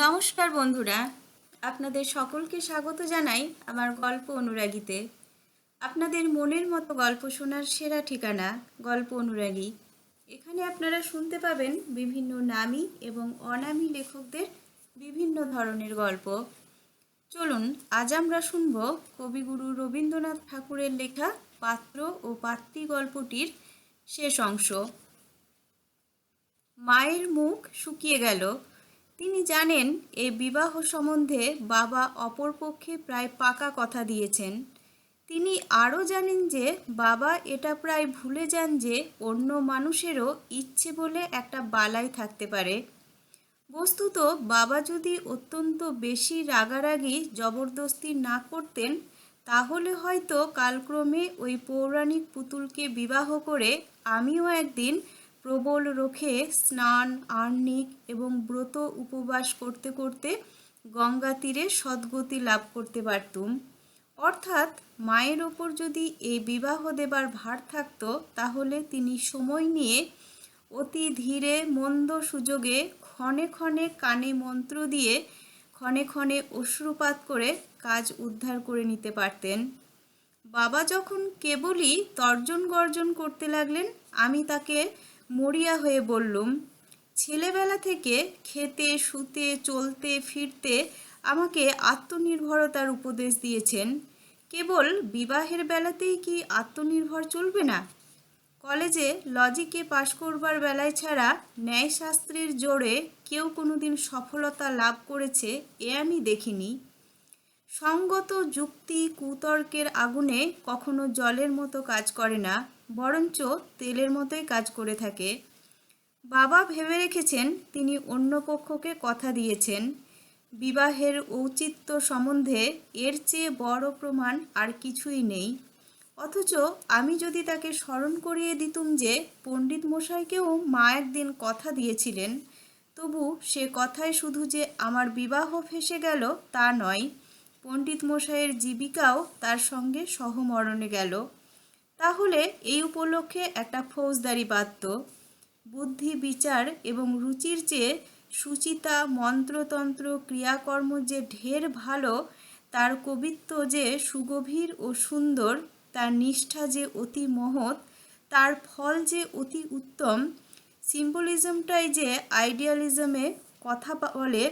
নমস্কার বন্ধুরা, আপনাদের সকলকে স্বাগত জানাই আমার গল্প অনুরাগীতে। আপনাদের মনের মতো গল্প শোনার সেরা ঠিকানা গল্প অনুরাগী। এখানে আপনারা শুনতে পাবেন বিভিন্ন নামী এবং অনামী লেখকদের বিভিন্ন ধরনের গল্প। চলুন, আজ আমরা শুনব কবিগুরু রবীন্দ্রনাথ ঠাকুরের লেখা পাত্র ও পাত্রী গল্পটির শেষ অংশ। মায়ের মুখ শুকিয়ে গেল তিনি জানেন এই বিবাহ সম্বন্ধে বাবা অপরপক্ষে প্রায় পাকা কথা দিয়েছেন। তিনি আরও জানেন যে, বাবা এটা প্রায় ভুলে যান যে, অন্য মানুষেরও ইচ্ছে বলে একটা বালাই থাকতে পারে। বস্তুত, বাবা যদি অত্যন্ত বেশি রাগারাগি, জবরদস্তি না করতেন, তাহলে হয়তো কালক্রমে ওই পৌরাণিক পুতুলকে বিবাহ করে আমিও একদিন প্রবল রোখে স্নান আর্নিক এবং ব্রত উপবাস করতে করতে গঙ্গা তীরে সদ্গতি লাভ করতে পারতুম। অর্থাৎ মায়ের ওপর যদি এই বিবাহ দেবার ভার থাকতো, তাহলে তিনি সময় নিয়ে অতি ধীরে মন্দ সুযোগে ক্ষণে ক্ষণে কানে মন্ত্র দিয়ে ক্ষণে ক্ষণে অশ্রুপাত করে কাজ উদ্ধার করে নিতে পারতেন। বাবা যখন কেবলই তর্জন গর্জন করতে লাগলেন, আমি তাকে মরিয়া হয়ে বললুম, ছেলেবেলা থেকে খেতে, শুতে, চলতে, ফিরতে আমাকে আত্মনির্ভরতার উপদেশ দিয়েছেন। কেবল বিবাহের বেলাতেই কি আত্মনির্ভর চলবে না? কলেজে লজিকে পাশ করবার বেলায় ছাড়া ন্যায়শাস্ত্রের জোরে কেউ কোনোদিন সফলতা লাভ করেছে এ আমি দেখিনি। সঙ্গত যুক্তি, কুতর্কের আগুনে কখনো জলের মতো কাজ করে না। বরঞ্চ তেলের মতোই কাজ করে থাকে। বাবা ভেবে রেখেছেন তিনি অন্য পক্ষকে কথা দিয়েছেন। বিবাহের ঔচিত্য সম্বন্ধে এর চেয়ে বড় প্রমাণ আর কিছুই নেই। অথচ আমি যদি তাকে স্মরণ করিয়ে দিতুম যে পণ্ডিত মশাইকেও মা একদিন কথা দিয়েছিলেন, তবু সে কথায় শুধু যে আমার বিবাহ ফেসে গেল তা নয়, পণ্ডিত মশাইয়ের জীবিকাও তার সঙ্গে সহমরণে গেল। তাহলে এই উপলক্ষে একটা ফৌজদারি বাদ্য বুদ্ধি, বিচার এবং রুচির চেয়ে সুচিতা, মন্ত্রতন্ত্র, ক্রিয়াকর্ম যে ঢের ভালো, তার কবিত্ব যে সুগভীর ও সুন্দর, তার নিষ্ঠা যে অতি মহৎ, তার ফল যে অতি উত্তম, সিম্বলিজমটাই যে আইডিয়ালিজমে কথা বলে,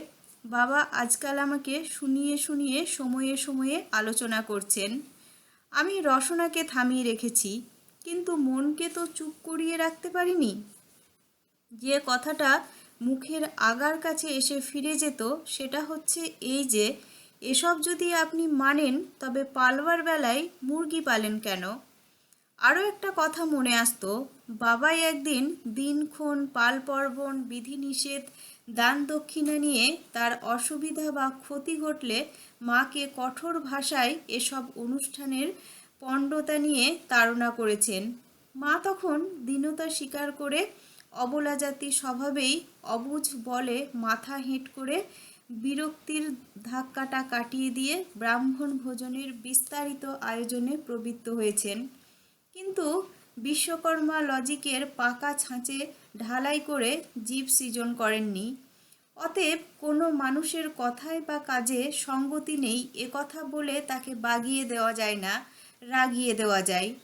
বাবা আজকাল আমাকে শুনিয়ে শুনিয়ে, সময়ে সময়ে আলোচনা করছেন। আমি রসনাকে থামিয়ে রেখেছি, কিন্তু মনকে তো চুপ করিয়ে রাখতে পারিনি। যে কথাটা মুখের আগার কাছে এসে ফিরে যেত, সেটা হচ্ছে এই যে, এসব যদি আপনি মানেন, তবে পালবার বেলায় মুরগি পালেন কেন? আরও একটা কথা মনে আসতো, বাবাই একদিন দিনক্ষণ পাল পর্বণ বিধিনিষেধ দান দক্ষিণা নিয়ে তার অসুবিধা বা ক্ষতি ঘটলে মাকে কঠোর ভাষায় এসব অনুষ্ঠানের পণ্ডতা নিয়ে তাড়না করেছেন। মা তখন দীনতা স্বীকার করে অবলা জাতি স্বভাবেই অবুঝ বলে মাথা হেঁট করে বিরক্তির ধাক্কাটা কাটিয়ে দিয়ে ব্রাহ্মণ ভোজনের বিস্তারিত আয়োজনে প্রবৃত্ত হয়েছেন। কিন্তু বিশ্বকর্মা লজিকের পাকা ছাঁচে ঢালাই করে জীব সৃজন করেননি। অতএব কোনো মানুষের কথায় বা কাজে সঙ্গতি নেই, এ কথা বলে তাকে বাগিয়ে দেওয়া যায় না, রাগিয়ে দেওয়া যায়।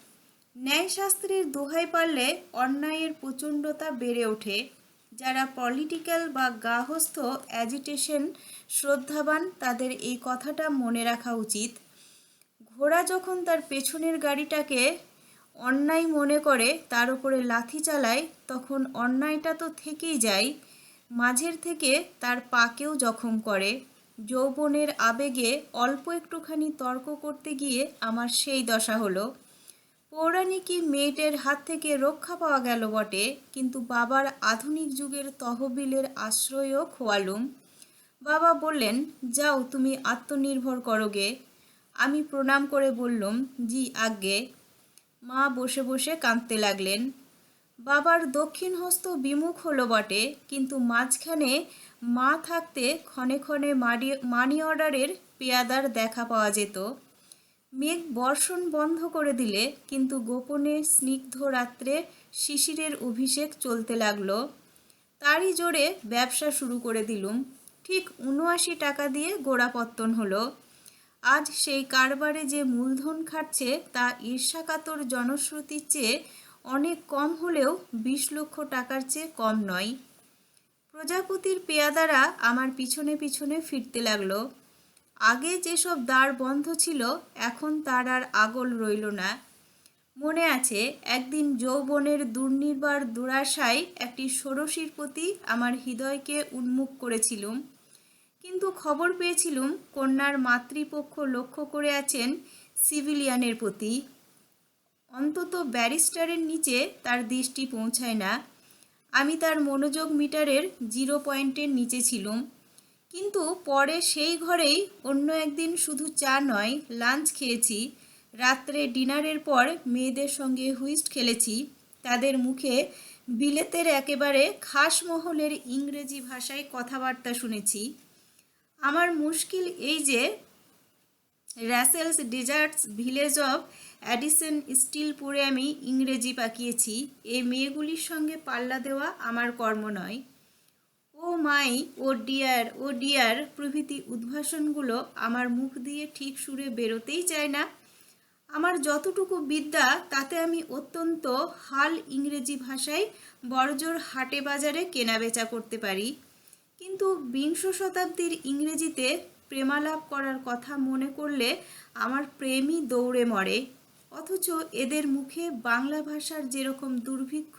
ন্যায়শাস্ত্রের দোহাই পারলে অন্যায়ের প্রচণ্ডতা বেড়ে ওঠে। যারা পলিটিক্যাল বা গাহস্থ অ্যাজিটেশন শ্রদ্ধাবান, তাদের এই কথাটা মনে রাখা উচিত। ঘোড়া যখন তার পেছনের গাড়িটাকে অন্যায় মনে করে তার উপরে লাথি চালায়, তখন অন্যায়টা তো থেকেই যায়। মাঝের থেকে তার পাকেও জখম করে। যৌবনের আবেগে অল্প একটুখানি তর্ক করতে গিয়ে আমার সেই দশা হলো। পৌরাণিকী মেয়েটের হাত থেকে রক্ষা পাওয়া গেল বটে, কিন্তু বাবার আধুনিক যুগের তহবিলের আশ্রয়ও খোয়ালুম। বাবা বললেন, যাও, তুমি আত্মনির্ভর করোগে আমি প্রণাম করে বললুম, জি, আজ্ঞে। মা বসে বসে কাঁদতে লাগলেন। বাবার দক্ষিণ হস্ত বিমুখ হলো বটে, কিন্তু মাঝখানে মা থাকতে ক্ষণে ক্ষণে মানি অর্ডারের পেয়াদার দেখা পাওয়া যেত। মেঘ বর্ষণ বন্ধ করে দিলে, কিন্তু গোপনে স্নিগ্ধ রাত্রে শিশিরের অভিষেক চলতে লাগল। তারই জোরে ব্যবসা শুরু করে দিলুম। ঠিক উনআশি টাকা দিয়ে গোড়াপত্তন হলো। আজ সেই কারবারে যে মূলধন খাটছে, তা ঈর্ষাকাতর জনশ্রুতির চেয়ে অনেক কম হলেও বিশ লক্ষ টাকার চেয়ে কম নয়। প্রজাপতির পেয়াদারা আমার পিছনে পিছনে ফিরতে লাগল। আগে যেসব দ্বার বন্ধ ছিল, এখন তার আর আগল রইল না। মনে আছে, একদিন যৌবনের দুর্নির্বার দুরাশায় একটি ষোড়শীর প্রতি আমার হৃদয়কে উন্মুখ করেছিলুম। কিন্তু খবর পেয়েছিলুম কন্যার মাতৃপক্ষ লক্ষ্য করে আছেন সিভিলিয়ানের প্রতি। অন্তত ব্যারিস্টারের নিচে তার দৃষ্টি পৌঁছায় না। আমি তার মনোযোগ মিটারের জিরো পয়েন্টের নিচে ছিলুম। কিন্তু পরে সেই ঘরেই অন্য একদিন শুধু চা নয়, লাঞ্চ খেয়েছি। রাত্রে ডিনারের পর মেয়েদের সঙ্গে হুইস্ট খেলেছি। তাদের মুখে বিলেতের একেবারে খাস মহলের ইংরেজি ভাষায় কথাবার্তা শুনেছি। আমার মুশকিল এই যে Russell's desserts village of Addison still পরে আমি ইংরেজি পাকিয়েছি। এই মেয়েগুলির সঙ্গে পাল্লা দেওয়া আমার কর্ম নয়। ও মাই, ও ডিয়ার ও ডিয়ার, প্রভৃতি উদ্ভাসনগুলো আমার মুখ দিয়ে ঠিক সুরে বেরোতেই চায় না। আমার যতটুকু বিদ্যা, তাতে আমি অত্যন্ত হাল ইংরেজি ভাষায় বড়জোর হাটে বাজারে কেনাবেচা করতে পারি। কিন্তু বিংশ শতাব্দীর ইংরেজিতে প্রেমালাপ করার কথা মনে করলে আমার প্রেমই দৌড়ে মরে। অথচ এদের মুখে বাংলা ভাষার যেরকম দুর্ভিক্ষ,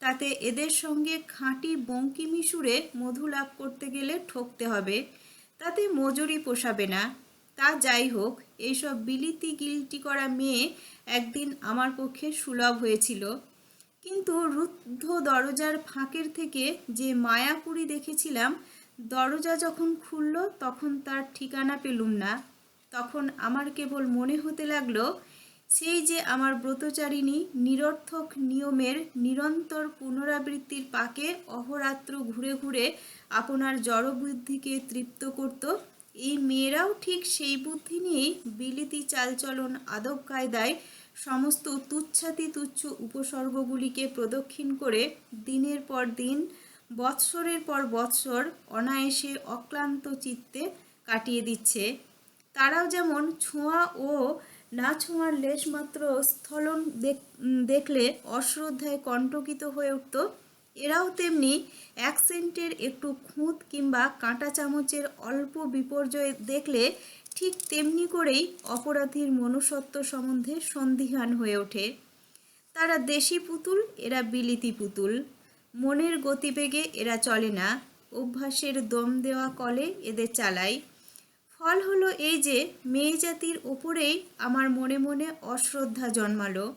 তাতে এদের সঙ্গে খাঁটি বঙ্কিমি সুরে মধু লাভ করতে গেলে ঠকতে হবে। তাতে মজুরি পোষাবে না। তা যাই হোক, এইসব বিলিতি গিলটি করা মেয়ে একদিন আমার পক্ষে সুলভ হয়েছিল। কিন্তু রুদ্ধ দরজার ফাঁকের থেকে যে মায়াপুরি দেখেছিলাম, দরজা যখন খুলল তখন তার ঠিকানা পেলুম না। তখন আমার কেবল মনে হতে লাগল, সেই যে আমার ব্রতচারিণী নিরর্থক নিয়মের নিরন্তর পুনরাবৃত্তির পাকে অহরাত্র ঘুরে ঘুরে আপনার জড়বুদ্ধিকে তৃপ্ত করত, এই মেয়েরাও ঠিক সেই বুদ্ধি নিয়েই বিলিতি চালচলন আদব কায়দায় সমস্ত তুচ্ছাতি তুচ্ছ উপসর্গগুলিকে প্রদক্ষিণ করে দিনের পর দিন, বৎসরের পর বৎসর অনায়াসে অক্লান্ত চিত্তে কাটিয়ে দিচ্ছে। তারাও যেমন ছোঁয়া ও না ছোঁয়ার লেশমাত্র স্থলন দেখলে অশ্রদ্ধায় কণ্টকিত হয়ে উঠত, এরাও তেমনি অ্যাকসেন্টের একটু খুঁত কিংবা কাঁটা চামচের অল্প বিপর্যয় দেখলে ঠিক তেমনি করেই অপরাধীর মনুষ্যত্ব সম্বন্ধে সন্দিহান হয়ে ওঠে। তারা দেশি পুতুল, এরা বিলিতি পুতুল। মনের গতিবেগে এরা চলে না। অভ্যাসের দম দেওয়া কলে এদের চালায়। ফল হলো এই যে, মেয়ে জাতির ওপরেই আমার মনে মনে অশ্রদ্ধা জন্মালো।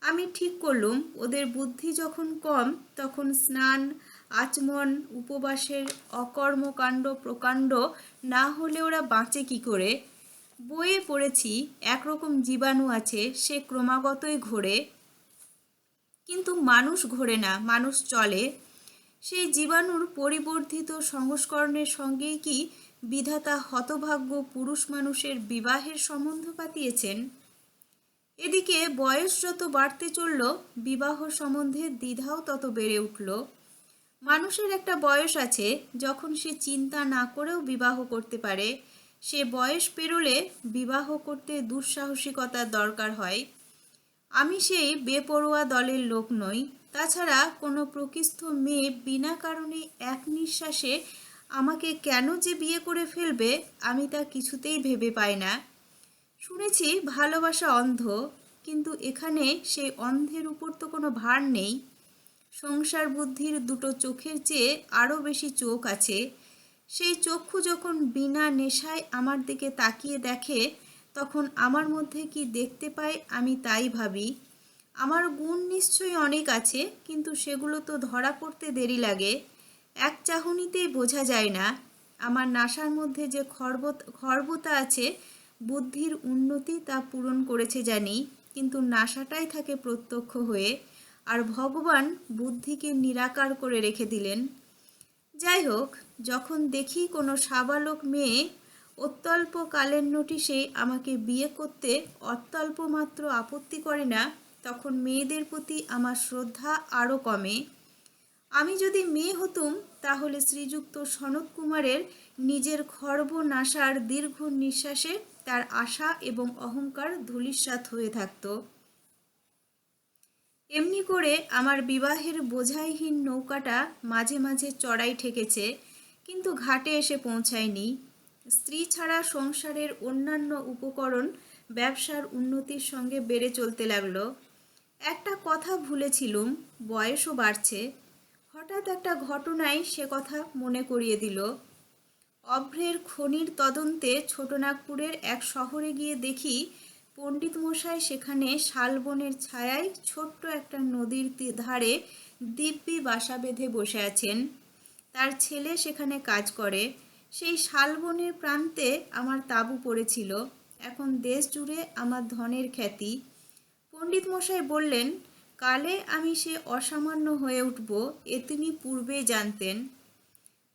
আমি ঠিক করলুম, ওদের বুদ্ধি যখন কম, তখন স্নান আচমন, উপবাসের অকর্মকাণ্ড প্রকাণ্ড, না হলে ওরা বাঁচে কি করে? বইয়ে পড়েছি, একরকম জীবাণু আছে, সে ক্রমাগতই ঘোরে। কিন্তু মানুষ ঘোরে না, মানুষ চলে। সেই জীবাণুর পরিবর্ধিত সংস্করণের সঙ্গেই কি বিধাতা হতভাগ্য পুরুষ মানুষের বিবাহের সম্বন্ধ পাতিয়েছেন? এদিকে বয়স যত বাড়তে চলল, বিবাহ সম্বন্ধে দ্বিধাও তত বেড়ে উঠল। মানুষের একটা বয়স আছে, যখন সে চিন্তা না করেও বিবাহ করতে পারে। সে বয়স পেরোলে বিবাহ করতে দুঃসাহসিকতার দরকার হয়। আমি সেই বেপরোয়া দলের লোক নই। তাছাড়া কোনো প্রকৃস্থ মেয়ে বিনা কারণে এক নিঃশ্বাসে আমাকে কেন যে বিয়ে করে ফেলবে, আমি তা কিছুতেই ভেবে পাই না। শুনেছি ভালোবাসা অন্ধ, কিন্তু এখানে সেই অন্ধের উপর তো কোনো ভার নেই। সংসার বুদ্ধির দুটো চোখের চেয়ে আরও বেশি চোখ আছে। সেই চক্ষু যখন বিনা নেশায় আমার দিকে তাকিয়ে দেখে, তখন আমার মধ্যে কি দেখতে পাই আমি তাই ভাবি। আমার গুণ নিশ্চয়ই অনেক আছে, কিন্তু সেগুলো তো ধরা পড়তে দেরি লাগে। এক চাহনিতেই বোঝা যায় না। আমার নাসার মধ্যে যে খর্বত, খর্বতা আছে, বুদ্ধির উন্নতি তা পূরণ করেছে জানি, কিন্তু নাসাটাই থাকে প্রত্যক্ষ হয়ে। আর ভগবান বুদ্ধিকে নিরাকার করে রেখে দিলেন। যাই হোক, যখন দেখি কোনো সাবালক মেয়ে অত্যল্প কালের নোটিশে আমাকে বিয়ে করতে অত্যল্প মাত্র আপত্তি করে না, তখন মেয়েদের প্রতি আমার শ্রদ্ধা আরও কমে। আমি যদি মেয়ে হতুম, তাহলে শ্রীযুক্ত সনত কুমারের নিজের খর্ব নাসার দীর্ঘ নিঃশ্বাসে তার আশা এবং অহংকার ধূলিসাৎ হয়ে থাকত। এমনি করে আমার বিবাহের বোঝাইহীন নৌকাটা মাঝে মাঝে চড়াই ঠেকেছে, কিন্তু ঘাটে এসে পৌঁছায়নি। স্ত্রী ছাড়া সংসারের অন্যান্য উপকরণ ব্যবসার উন্নতির সঙ্গে বেড়ে চলতে লাগল। একটা কথা ভুলেছিলুম, বয়সও বাড়ছে। হঠাৎ একটা ঘটনায় সে কথা মনে করিয়ে দিল। অভ্রের খনির তদন্তে ছোটনাগপুরের এক শহরে গিয়ে দেখি পণ্ডিত মশাই সেখানে শালবনের ছায়ায় ছোট্ট একটা নদীর ধারে দিব্যি বাসা বেঁধে বসে আছেন। তার ছেলে সেখানে কাজ করে। সেই শালবনের প্রান্তে আমার তাঁবু পড়েছিল। এখন দেশ জুড়ে আমার ধনের খ্যাতি। পণ্ডিত মশাই বললেন, কালে আমি সে অসামান্য হয়ে উঠব, এ তিনি পূর্বেই জানতেন।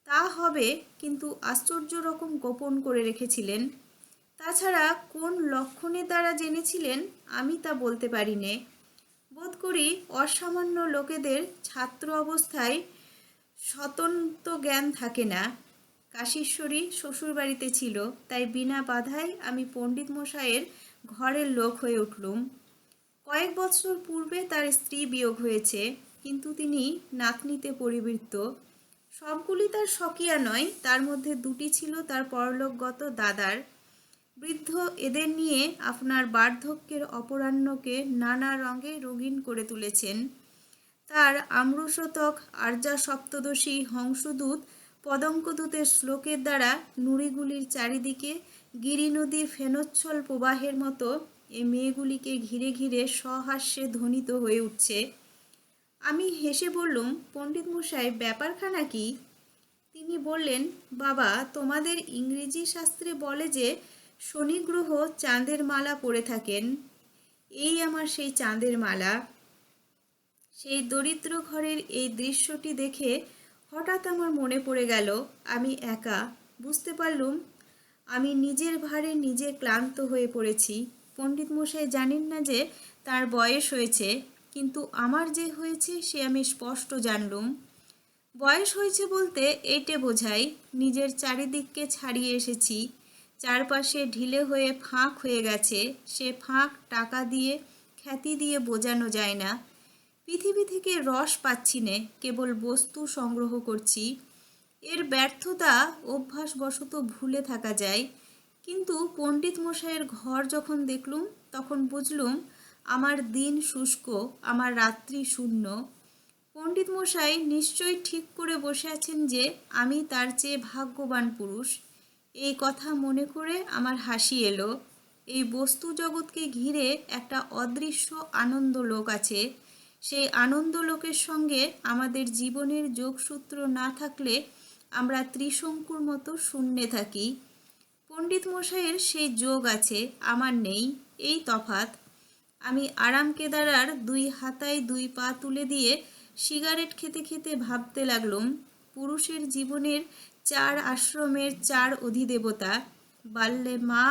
তা হবে, কিন্তু আশ্চর্য রকম গোপন করে রেখেছিলেন। তাছাড়া কোন লক্ষণের দ্বারা জেনেছিলেন আমি তা বলতে পারি নে বোধ করি অসামান্য লোকেদের ছাত্র অবস্থায় স্বতন্ত্র জ্ঞান থাকে না। কাশীশ্বরী শ্বশুরবাড়িতে ছিল, তাই বিনা বাধায় আমি পণ্ডিত মশাইয়ের ঘরের লোক হয়ে উঠলুম। কয়েক বছর পূর্বে তার স্ত্রী বিয়োগ হয়েছে, কিন্তু তিনি নাতনিতে পরিবৃত্ত। সবগুলি তার স্বকীয়া নয়, তার মধ্যে দুটি ছিল তার পরলোকগত দাদার। বৃদ্ধ এদের নিয়ে আপনার বার্ধক্যের অপরাহ্নকে নানা রঙে রঙিন করে তুলেছেন। তার আম্রশতক আর্যা সপ্তদশী হংসদূত, পদঙ্কদূতের শ্লোকের দ্বারা নুড়িগুলির চারিদিকে গিরি নদীর ফেনোচ্ছল প্রবাহের মতো এ মেয়েগুলিকে ঘিরে ঘিরে সহাস্যে ধ্বনিত হয়ে উঠছে। আমি হেসে বললুম, পণ্ডিত মশাই, ব্যাপারখানা কি? তিনি বললেন, বাবা, তোমাদের ইংরেজি শাস্ত্রে বলে যে শনি গ্রহ চাঁদের মালা পরে থাকেন। এই আমার সেই চাঁদের মালা। সেই দরিদ্র ঘরের এই দৃশ্যটি দেখে হঠাৎ আমার মনে পড়ে গেল, আমি একা, বুঝতে পারলুম, আমি নিজের ভারে নিজে ক্লান্ত হয়ে পড়েছি। পণ্ডিত মশাই জানেন না যে তার বয়স হয়েছে, কিন্তু আমার যে হয়েছে সে আমি স্পষ্ট জানলুম। বয়স হয়েছে বলতে এইটে বোঝাই, নিজের চারিদিককে ছাড়িয়ে এসেছি চারপাশে ঢিলে হয়ে ফাঁক হয়ে গেছে, সে ফাঁক টাকা দিয়ে, খ্যাতি দিয়ে বোঝানো যায় না। পৃথিবী থেকে রস পাচ্ছি নে, কেবল বস্তু সংগ্রহ করছি। এর ব্যর্থতা অভ্যাসবশত ভুলে থাকা যায়। কিন্তু পণ্ডিত মশাইয়ের ঘর যখন দেখলুম, তখন বুঝলুম, আমার দিন শুষ্ক, আমার রাত্রি শূন্য। পণ্ডিত মশাই নিশ্চয়ই ঠিক করে বসে আছেন যে, আমি তার চেয়ে ভাগ্যবান পুরুষ। এই কথা মনে করে আমার হাসি এলো। এই বস্তু জগৎকে ঘিরে একটা অদৃশ্য আনন্দ লোক আছে। সেই আনন্দ লোকের সঙ্গে আমাদের জীবনের যোগসূত্র না থাকলে আমরা ত্রিশঙ্কুর মতো শূন্যে থাকি। পণ্ডিত মশাইয়ের সেই যোগ আছে, আমার নেই, এই তফাত আমি আরাম কেদারার দুই হাতায় দুই পা তুলে দিয়ে সিগারেট খেতে খেতে ভাবতে লাগলুম, পুরুষের জীবনের চার আশ্রমের চার অধিদেবতা বাল্যে মা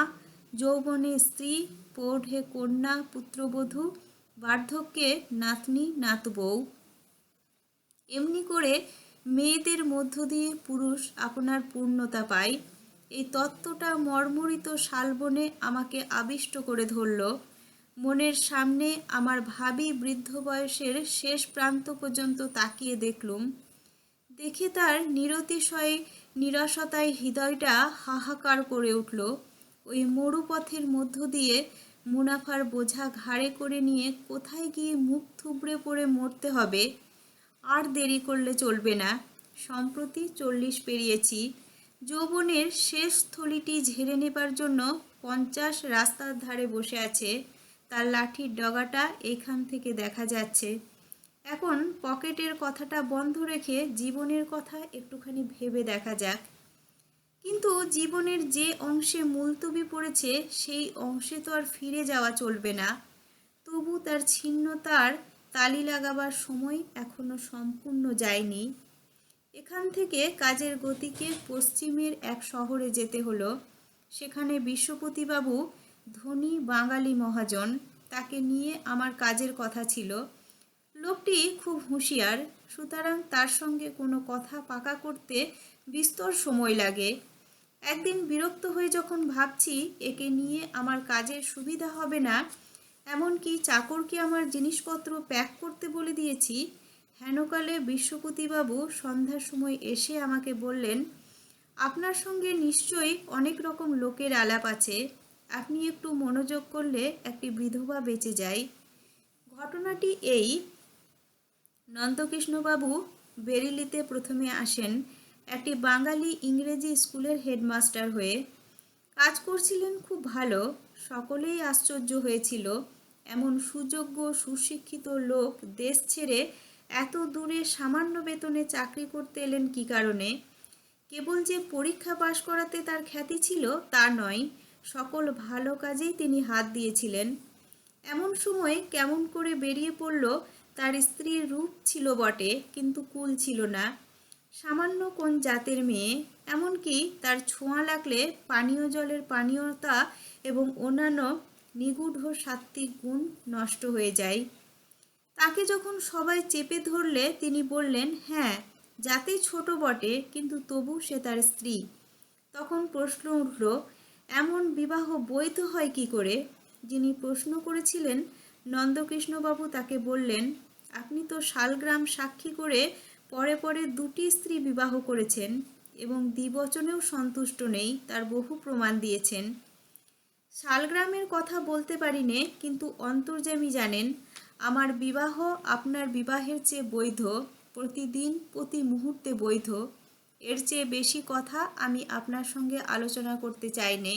যৌবনে স্ত্রী, পৌঢ়ে কন্যা, পুত্রবধূ, বার্ধক্যে নাতনি, নাতবউ। এমনি করে মেয়েদের মধ্য দিয়ে পুরুষ আপনার পূর্ণতা পায়। এই তত্ত্বটা মর্মরিত শালবনে আমাকে আবিষ্ট করে ধরল। মনের সামনে আমার ভাবি বৃদ্ধ বয়সের শেষ প্রান্ত পর্যন্ত তাকিয়ে দেখলুম। দেখে তার নিরতিশয় নিরাশতায় হৃদয়টা হাহাকার করে উঠল। ওই মরুপথের মধ্য দিয়ে মুনাফার বোঝা ঘাড়ে করে নিয়ে কোথায় গিয়ে মুখ থুবড়ে পড়ে মরতে হবে? আর দেরি করলে চলবে না। সম্প্রতি চল্লিশ পেরিয়েছি। যৌবনের শেষ থলিটি ঝেড়ে নেবার জন্য পঞ্চাশ রাস্তার ধারে বসে আছে। তার লাঠির ডগাটা এখান থেকে দেখা যাচ্ছে। এখন পকেটের কথাটা বন্ধ রেখে জীবনের কথা একটুখানি ভেবে দেখা যাক। কিন্তু জীবনের যে অংশে মুলতবি পড়েছে, সেই অংশে তো আর ফিরে যাওয়া চলবে না। তবু তার ছিন্নতার তালি লাগাবার সময় এখনও সম্পূর্ণ যায়নি। এখান থেকে কাজের গতিকে পশ্চিমের এক শহরে যেতে হলো। সেখানে বিশ্বপতিবাবু ধনী বাঙালি মহাজন, তাকে নিয়ে আমার কাজের কথা ছিল। লোকটি খুব হুঁশিয়ার। সুতরাং তার সঙ্গে কোনো কথা পাকা করতে বিস্তর সময় লাগে। একদিন বিরক্ত হয়ে যখন ভাবছি, একে নিয়ে আমার কাজের সুবিধা হবে না, এমনকি চাকরকে আমার জিনিসপত্র প্যাক করতে বলে দিয়েছি। হেনকালে বিশ্বপতিবাবু সন্ধ্যার সময় এসে আমাকে বললেন, আপনার সঙ্গে নিশ্চয়ই অনেক রকম লোকের আলাপ আছে। আপনি একটু মনোযোগ করলে একটি বিধবা বেঁচে যায়। ঘটনাটি এই নন্দকৃষ্ণবাবু বেরিলিতে প্রথমে আসেন একটি বাঙালি ইংরেজি স্কুলের হেডমাস্টার হয়ে। কাজ করছিলেন খুব ভালো, সকলেই আশ্চর্য হয়েছিল। এমন সুযোগ্য, সুশিক্ষিত লোক দেশ ছেড়ে এত দূরে সামান্য বেতনে চাকরি করতে এলেন কী কারণে? কেবল যে পরীক্ষা পাশ করাতে তার খ্যাতি ছিল তা নয়, সকল ভালো কাজেই তিনি হাত দিয়েছিলেন। এমন সময় কেমন করে বেরিয়ে পড়ল তার স্ত্রীর রূপ ছিল বটে, কিন্তু কুল ছিল না। সামান্য কোন জাতের মেয়ে, এমনকি তার ছোঁয়া লাগলে পানীয় জলের পানীয়তা এবং অন্যান্য নিগুঢ় সাত্ত্বিক গুণ নষ্ট হয়ে যায়। তাকে যখন সবাই চেপে ধরলে, তিনি বললেন হ্যাঁ যাতে ছোট বটে, কিন্তু তবু সে তার স্ত্রী। তখন প্রশ্ন উঠল, এমন বিবাহ বৈধ হয় কি করে? যিনি প্রশ্ন করেছিলেন নন্দকৃষ্ণবাবু তাকে বললেন, আপনি তো শালগ্রাম সাক্ষী করে পরে পরে দুটি স্ত্রী বিবাহ করেছেন এবং দ্বিবচনেও সন্তুষ্ট নেই, তার বহু প্রমাণ দিয়েছেন। শালগ্রামের কথা বলতে পারি নে কিন্তু অন্তর্যামী জানেন, আমার বিবাহ আপনার বিবাহের চেয়ে বৈধ, প্রতিদিন প্রতি মুহূর্তে বৈধ। এর চেয়ে বেশি কথা আমি আপনার সঙ্গে আলোচনা করতে চাই নে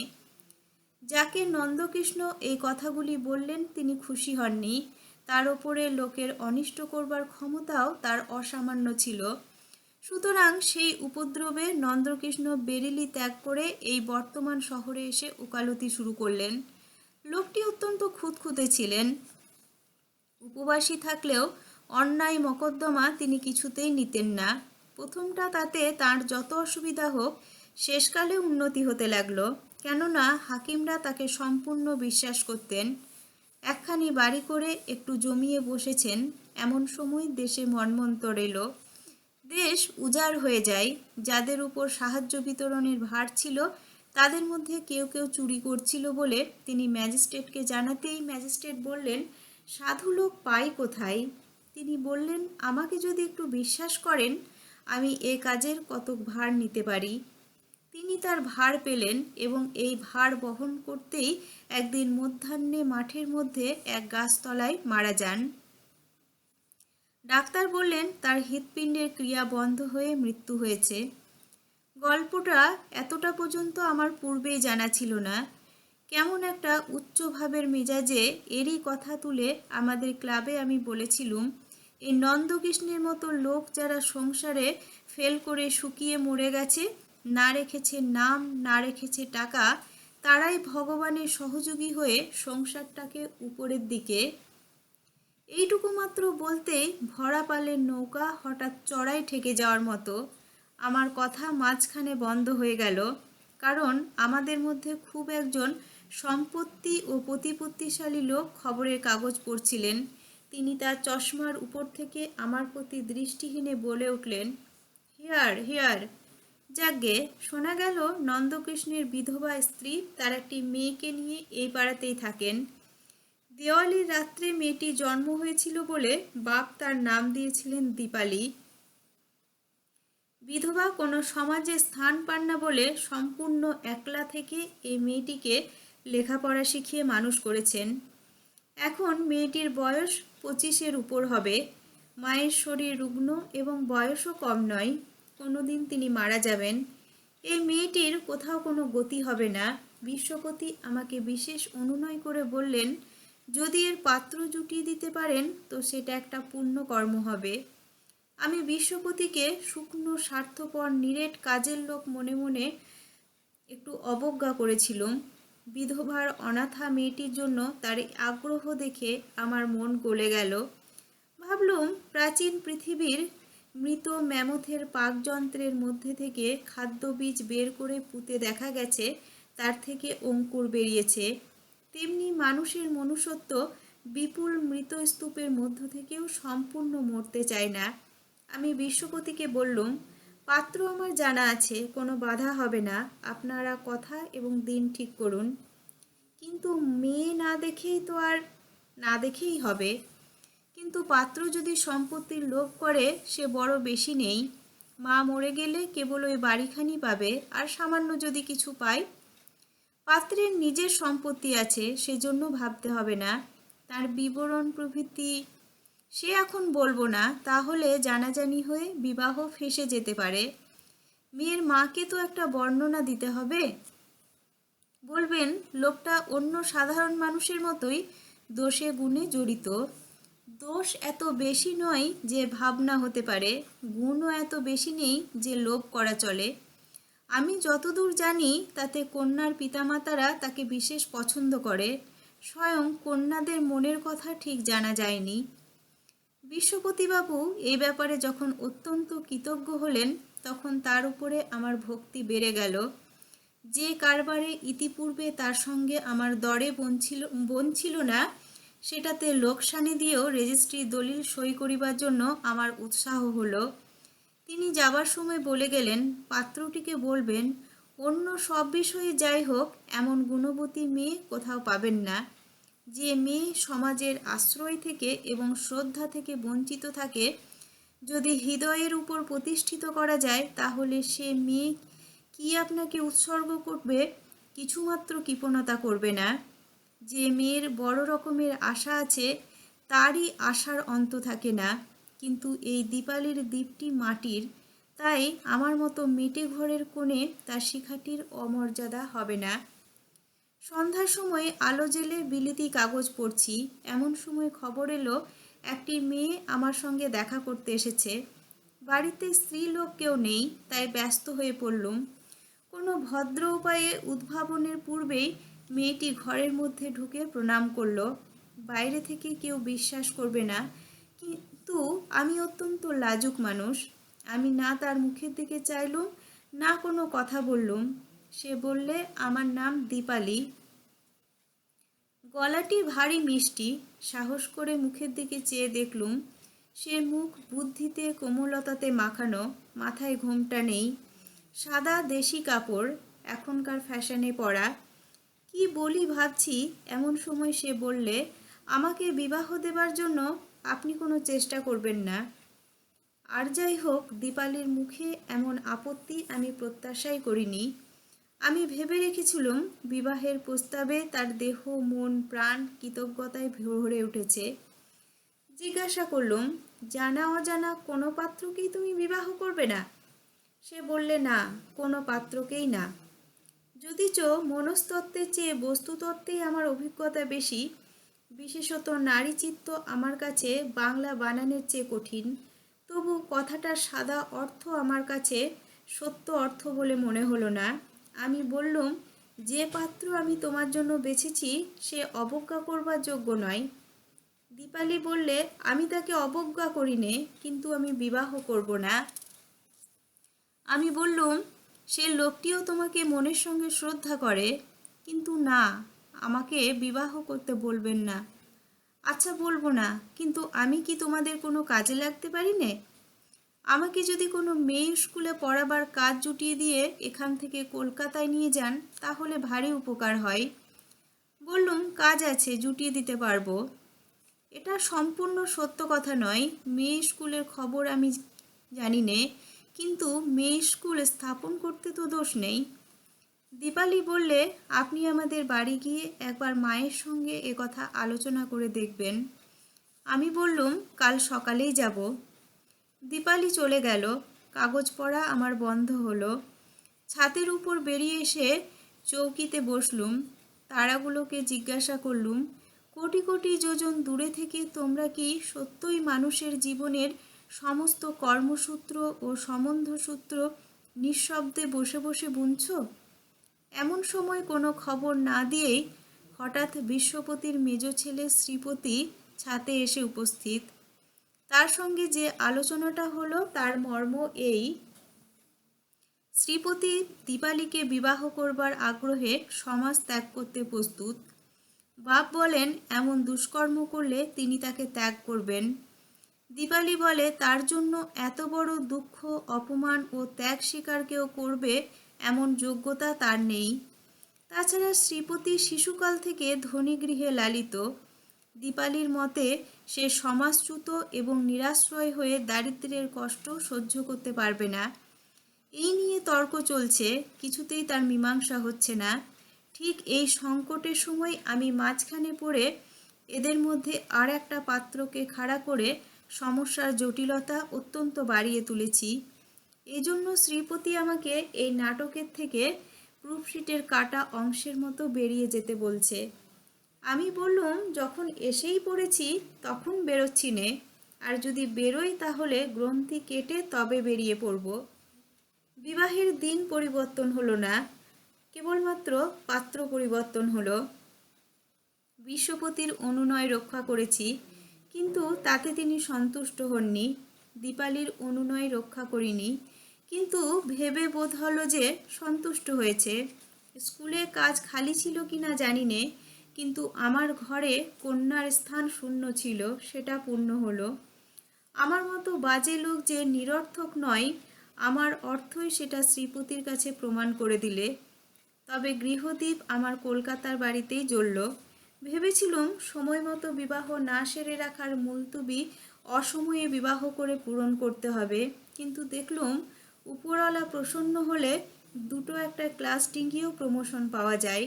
যাকে নন্দকৃষ্ণ এই কথাগুলি বললেন তিনি খুশি হননি। তার ওপরে লোকের অনিষ্ট করবার ক্ষমতাও তার অসামান্য ছিল। সুতরাং সেই উপদ্রবে নন্দকৃষ্ণ বেরিলি ত্যাগ করে এই বর্তমান শহরে এসে ওকালতি শুরু করলেন। লোকটি অত্যন্ত খুঁতখুঁতে ছিলেন। উপবাসী থাকলেও অন্যায় মকদ্দমা তিনি কিছুতেই নিতেন না। প্রথমটা তাতে তার যত অসুবিধা হোক, শেষকালে উন্নতি হতে লাগল। কেননা হাকিমরা তাকে সম্পূর্ণ বিশ্বাস করতেন। একখানি বাড়ি করে একটু জমিয়ে বসেছেন, এমন সময় দেশে মনমন্তর এলো। দেশ উজাড় হয়ে যায়, যাদের উপর সাহায্য বিতরণের ভার ছিল, তাদের মধ্যে কেউ কেউ চুরি করছিল বলে তিনি ম্যাজিস্ট্রেটকে জানাতেই ম্যাজিস্ট্রেট বললেন, সাধু লোক পাই কোথায়? তিনি বললেন, আমাকে যদি একটু বিশ্বাস করেন, আমি এ কাজের কতক ভার নিতে পারি। তিনি তার ভার পেলেন এবং এই ভার বহন করতেই একদিন মধ্যাহ্নে মাঠের মধ্যে এক গাছতলায় মারা যান। ডাক্তার বললেন, তার হৃৎপিণ্ডের ক্রিয়া বন্ধ হয়ে মৃত্যু হয়েছে। গল্পটা এতটা পর্যন্ত আমার পূর্বেই জানা ছিল না। কেমন একটা উচ্চ ভাবের মেজাজে এরই কথা তুলে আমাদের ক্লাবে আমি বলেছিলুম, এই নন্দকৃষ্ণের মতো লোক যারা সংসারে ফেল করে শুকিয়ে মরে গেছে না রেখেছে নাম, না রেখেছে টাকা, তারাই ভগবানের সহযোগী হয়ে সংসারটাকে উপরের দিকে এইটুকু মাত্র বলতেই ভরা পালের নৌকা হঠাৎ চড়াই ঠেকে যাওয়ার মতো আমার কথা মাঝখানে বন্ধ হয়ে গেল। কারণ আমাদের মধ্যে খুব একজন সম্পত্তি ও প্রতিপত্তিশালী লোক খবরের কাগজ পড়ছিলেন। তিনি তার চশমার উপর থেকে আমার প্রতি দৃষ্টিহীনে বলে উঠলেন, হিয়ার হিয়ার যাকে শোনা গেল নন্দকৃষ্ণের বিধবা স্ত্রী তার একটি মেয়েকে নিয়ে এই পাড়াতেই থাকেন। দেওয়ালির রাত্রে মেয়েটি জন্ম হয়েছিল বলে বাপ তার নাম দিয়েছিলেন দীপালি। বিধবা কোনো সমাজে স্থান পান না বলে সম্পূর্ণ একলা থেকে এই মেয়েটিকে লেখাপড়া শিখিয়ে মানুষ করেছেন। এখন মেয়েটির বয়স পঁচিশের উপর হবে। মায়ের শরীর রুগ্ন এবং বয়সও কম নয়। কোনোদিন তিনি মারা যাবেন। এই মেয়েটির কোথাও কোনো গতি হবে না। বিশ্বপতি আমাকে বিশেষ অনুনয় করে বললেন, যদি এর পাত্র জুটিয়ে দিতে পারেন, তো সেটা একটা পুণ্য কর্ম হবে। আমি বিশ্বপতিকে শুকনো, স্বার্থপর, নিরেট কাজের লোক মনে মনে একটু অবজ্ঞা করেছিলাম। বিধবার অনাথা মেয়েটির জন্য তার আগ্রহ দেখে আমার মন গলে গেল। ভাবলুম প্রাচীন পৃথিবীর মৃত ম্যামথের পাকযন্ত্রের মধ্যে থেকে খাদ্য বীজ বের করে পুঁতে দেখা গেছে, তার থেকে অঙ্কুর বেরিয়েছে। তেমনি মানুষের মনুষ্যত্ব বিপুল মৃত স্তূপের মধ্য থেকেও সম্পূর্ণ মরতে চায় না। আমি বিশ্বপতিকে বললুম, পাত্র আমার জানা আছে, কোনো বাধা হবে না। আপনারা কথা এবং দিন ঠিক করুন। কিন্তু মেয়ে না দেখেই তো আর, না দেখেই হবে। কিন্তু পাত্র যদি সম্পত্তির লোভ করে, সে বড় বেশি নেই। মা মরে গেলে কেবল ওই বাড়িখানি পাবে, আর সামান্য যদি কিছু পায়। পাত্রের নিজের সম্পত্তি আছে, সেজন্য ভাবতে হবে না। তার বিবরণ প্রভৃতি সে এখন বলব না, তাহলে জানাজানি হয়ে বিবাহ ফেসে যেতে পারে। মেয়ের মাকে তো একটা বর্ণনা দিতে হবে। বলবেন, লোকটা অন্য সাধারণ মানুষের মতোই দোষে গুণে জড়িত। দোষ এত বেশি নয় যে ভাবনা হতে পারে, গুণও এত বেশি নেই যে লোভ করা চলে। আমি যতদূর জানি, তাতে কন্যার পিতামাতারা তাকে বিশেষ পছন্দ করে। স্বয়ং কন্যাদের মনের কথা ঠিক জানা যায়নি। বিশ্বপতিবাবু এই ব্যাপারে যখন অত্যন্ত কৃতজ্ঞ হলেন, তখন তার উপরে আমার ভক্তি বেড়ে গেল। যে কারবারে ইতিপূর্বে তার সঙ্গে আমার দরে বনছিল বনছিল না সেটাতে লোকসানি দিয়েও রেজিস্ট্রি দলিল সই করিবার জন্য আমার উৎসাহ হলো। তিনি যাবার সময় বলে গেলেন, পাত্রটিকে বলবেন, অন্য সব বিষয়ে যাই হোক, এমন গুণবতী মেয়ে কোথাও পাবেন না। যে মেয়ে সমাজের আশ্রয় থেকে এবং শ্রদ্ধা থেকে বঞ্চিত থাকে, যদি হৃদয়ের উপর প্রতিষ্ঠিত করা যায়, তাহলে সে মেয়ে কি আপনাকে উৎসর্গ করবে? কিছুমাত্র কৃপণতা করবে না। যে মেয়ের বড় রকমের আশা আছে, তারই আশার অন্ত থাকে না। কিন্তু এই দীপালির দ্বীপটি মাটির, তাই আমার মতো মেটে ঘরের কোণে তার শিখাটির অমর্যাদা হবে না। সন্ধ্যার সময় আলো জেলে বিলিতি কাগজ পড়ছি। এমন সময় খবর এলো, একটি মেয়ে আমার সঙ্গে দেখা করতে এসেছে। বাড়িতে স্ত্রী লোক কেউ নেই, তাই ব্যস্ত হয়ে পড়লুম। কোনো ভদ্র উপায়ে উদ্ভাবনের পূর্বেই মেয়েটি ঘরের মধ্যে ঢুকে প্রণাম করল, বাইরে থেকে কেউ বিশ্বাস করবে না। কিন্তু আমি অত্যন্ত লাজুক মানুষ। আমি না তার মুখের দিকে চাইলুম, না কোনো কথা বললুম। সে বললে, আমার নাম দীপালি। গলাটি ভারী মিষ্টি, সাহস করে মুখের দিকে চেয়ে দেখলুম, সে মুখ বুদ্ধিতে কোমলতাতে মাখানো, মাথায় ঘোমটা নেই। সাদা দেশি কাপড়, এখনকার ফ্যাশনে পরা। কি বলি ভাবছি? এমন সময় সে বললে, আমাকে বিবাহ দেবার জন্য আপনি কোনো চেষ্টা করবেন না। আর যাই হোক, দীপালির মুখে এমন আপত্তি আমি প্রত্যাশাই করিনি। আমি ভেবে রেখেছিলাম বিবাহের প্রস্তাবে তার দেহ, মন, প্রাণ কৃতজ্ঞতায় ভরে উঠেছে। জিজ্ঞাসা করলুম, জানা অজানা কোনো পাত্রকেই তুমি বিবাহ করবে না? সে বললে, না, কোনো পাত্রকেই না। যদিচ মনস্তত্ত্বের চেয়ে বস্তুতত্ত্বেই আমার অভিজ্ঞতা বেশি, বিশেষত নারী চিত্ত আমার কাছে বাংলা বানানের চেয়ে কঠিন। তবু কথাটার সাদা অর্থ আমার কাছে সত্য অর্থ বলে মনে হলো না। আমি বললুম, যে পাত্র আমি তোমার জন্য বেছেছি, সে অবজ্ঞা করবার যোগ্য নয়। দীপালি বললে, আমি তাকে অবজ্ঞা করিনে, কিন্তু আমি বিবাহ করব না। আমি বললুম সে লোকটিও তোমাকে মনের সঙ্গে শ্রদ্ধা করে, কিন্তু না, আমাকে বিবাহ করতে বলবেন না। আচ্ছা বলব না, কিন্তু আমি কি তোমাদের কোনো কাজে লাগতে পারি নে? আমাকে যদি কোনো মেয়ে স্কুলে পড়াবার কাজ জুটিয়ে দিয়ে এখান থেকে কলকাতায় নিয়ে যান, তাহলে ভারী উপকার হয়। বললুম, কাজ আছে, জুটিয়ে দিতে পারব। এটা সম্পূর্ণ সত্য কথা নয়। মেয়ে স্কুলের খবর আমি জানি নে। কিন্তু মেয়ে স্কুল স্থাপন করতে তো দোষ নেই। দীপালি বললে, আপনি আমাদের বাড়ি গিয়ে একবার মায়ের সঙ্গে কথা আলোচনা করে দেখবেন। আমি বললুম, কাল সকালেই যাব। দীপালি চলে গেল, কাগজ পড়া আমার বন্ধ হলো। ছাতের উপর বেরিয়ে এসে চৌকিতে বসলুম, তারাগুলোকে জিজ্ঞাসা করলুম, কোটি কোটি যোজন দূরে থেকে তোমরা কি সত্যই মানুষের জীবনের সমস্ত কর্মসূত্র ও সম্বন্ধসূত্র নিঃশব্দে বসে বসে বুনছ? এমন সময় কোনো খবর না দিয়েই হঠাৎ বিশ্বপতির মেজ ছেলে শ্রীপতি ছাতে এসে উপস্থিত। তার সঙ্গে যে আলোচনাটা হলো তার মর্ম এই। শ্রীপতি দীপালিকে বিবাহ করবার আগ্রহে সমাজ ত্যাগ করতে প্রস্তুত। বাপ বলেন, এমন দুষ্কর্ম করলে তিনি তাকে ত্যাগ করবেন। দীপালি বলে, তার জন্য এত বড় দুঃখ, অপমান ও ত্যাগ স্বীকার কেউ করবে এমন যোগ্যতা তার নেই। তাছাড়া শ্রীপতি শিশুকাল থেকে ধনী গৃহে লালিত। দীপালির মতে, সে সমাজচ্যুত এবং নিরাশ্রয় হয়ে দারিদ্র্যের কষ্ট সহ্য করতে পারবে না। এই নিয়ে তর্ক চলছে, কিছুতেই তার মীমাংসা হচ্ছে না। ঠিক এই সংকটের সময় আমি মাঝখানে পড়ে এদের মধ্যে আর একটা পাত্রকে খাড়া করে সমস্যার জটিলতা অত্যন্ত বাড়িয়ে তুলেছি। এজন্য শ্রীপতি আমাকে এই নাটকের থেকে প্রুফশিটের কাটা অংশের মতো বেরিয়ে যেতে বলছে। আমি বললুম, যখন এসেই পড়েছি, তখন বেরোচ্ছি নে। আর যদি বেরোই, তাহলে গ্রন্থি কেটে তবে বেরিয়ে পড়ব। বিবাহের দিন পরিবর্তন হলো না। কেবলমাত্র পাত্র পরিবর্তন হলো। বিশ্বপতির অনুনয় রক্ষা করেছি। কিন্তু তাতে তিনি সন্তুষ্ট হননি, দীপালির অনুনয় রক্ষা করিনি। কিন্তু ভেবে বোধ হলো যে সন্তুষ্ট হয়েছে। স্কুলে কাজ খালি ছিল কি না জানি নে, কিন্তু আমার ঘরে কন্যার স্থান শূন্য ছিল, সেটা পূর্ণ হলো। আমার মতো বাজে লোক যে নিরর্থক নয়, আমার অর্থই সেটা শ্রীপতির কাছে প্রমাণ করে দিলে। তবে গৃহদীপ আমার কলকাতার বাড়িতেই জ্বলল। ভেবেছিলুম সময় মতো বিবাহ না সেরে রাখার মুলতুবি অসময়ে বিবাহ করে পূরণ করতে হবে। কিন্তু দেখলুম উপরওয়ালা প্রসন্ন হলে দুটো একটা ক্লাস ডিঙ্গিয়েও প্রমোশন পাওয়া যায়।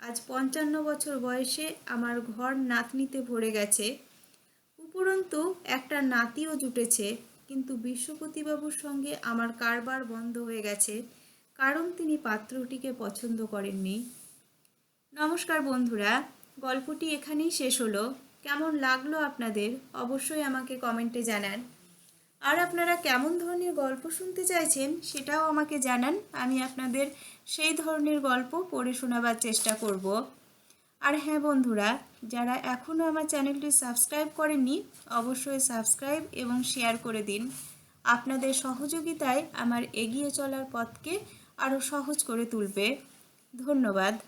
আজ পঞ্চান্ন বছর বয়সে আমার ঘর নাতনিতে ভরে গেছে। উপরন্তু একটা নাতিও জুটেছে, কিন্তু বিশ্বপতিবাবুর সঙ্গে আমার কারবার বন্ধ হয়ে গেছে, কারণ তিনি পাত্রটিকে পছন্দ করেননি। নমস্কার বন্ধুরা গল্পটি এখানেই শেষ হলো। কেমন লাগল আপনাদের? অবশ্যই আমাকে কমেন্টে জানান। আর আপনারা কেমন ধরনের গল্প শুনতে চাইছেন সেটাও আমাকে জানান। আমি আপনাদের সেই ধরনের গল্প পড়ে শোনাবার চেষ্টা করব। আর হ্যাঁ বন্ধুরা, যারা এখনও আমার চ্যানেলটি সাবস্ক্রাইব করেননি, অবশ্যই সাবস্ক্রাইব এবং শেয়ার করে দিন। আপনাদের সহযোগিতায় আমার এগিয়ে চলার পথকে আরও সহজ করে তুলবে। ধন্যবাদ।